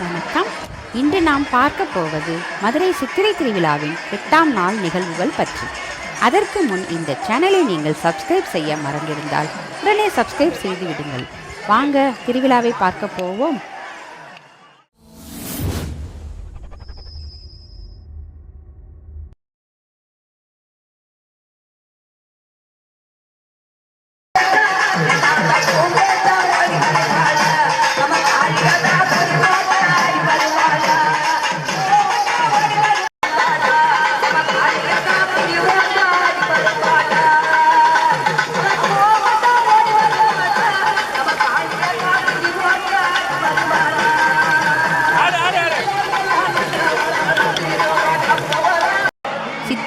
வணக்கம். இன்று நாம் பார்க்க போவது மதுரை சித்திரை திருவிழாவின் எட்டாம் நாள் நிகழ்வுகள் பற்றி. அதற்கு முன் இந்த சேனலை நீங்கள் சப்ஸ்கிரைப் செய்ய மறந்திருந்தால் உடனே சப்ஸ்கிரைப் செய்து விடுங்கள். வாங்க திருவிழாவை பார்க்க போவோம்.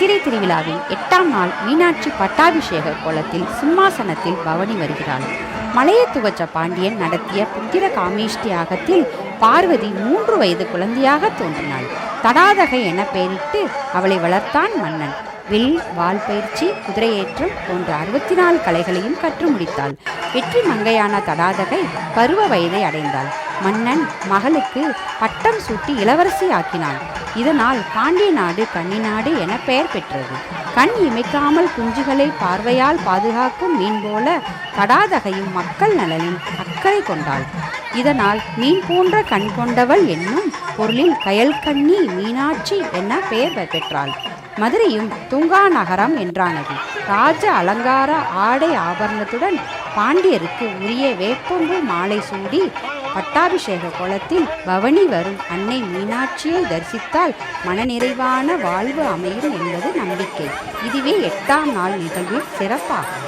சித்திரை திருவிழாவின் எட்டாம் நாள் மீனாட்சி பட்டாபிஷேக கோலத்தில் சிம்மாசனத்தில் பவனி வருகிறாள். மலையத்துவச்ச பாண்டியன் நடத்திய புத்திர காமேஷ்டி யாகத்தில் பார்வதி மூன்று வயது குழந்தையாக தோன்றினாள். தடாதகை என பெயரிட்டு அவளை வளர்த்தான் மன்னன். வில் வால் பயிற்சி குதிரையேற்றம் போன்ற அறுபத்தி நாலு கலைகளையும் கற்று முடித்தாள். வெற்றி மங்கையான தடாதகை பருவ வயதை அடைந்தாள். மன்னன் மகளுக்கு பட்டம் சூட்டி இளவரசி ஆக்கினான் இதனால் பாண்டிய நாடு கன்னி நாடு என பெயர் பெற்றது. கண் இமைக்காமல் குஞ்சுகளை பார்வையால் பாதுகாக்கும் மீன் போல கடாதகையும் மக்கள் நலனில் அக்கறை கொண்டாள். இதனால் மீன் போன்ற கண் கொண்டவள் என்னும் பொருளில் கயல்கண்ணி மீனாட்சி என பெயர் பெற்றாள். மதுரையும் துங்கா நகரம் என்றானது. ராஜ அலங்கார ஆடை ஆபரணத்துடன் பாண்டியருக்கு உரிய வேப்பொம்பு மாலை சூடி பட்டாபிஷேக கோலத்தில் பவனி வரும் அன்னை மீனாட்சியை தரிசித்தால் மனநிறைவான வாழ்வு அமையும் என்பது நம்பிக்கை. இதுவே எட்டாம் நாள் நிகழ்வின் சிறப்பாகும்.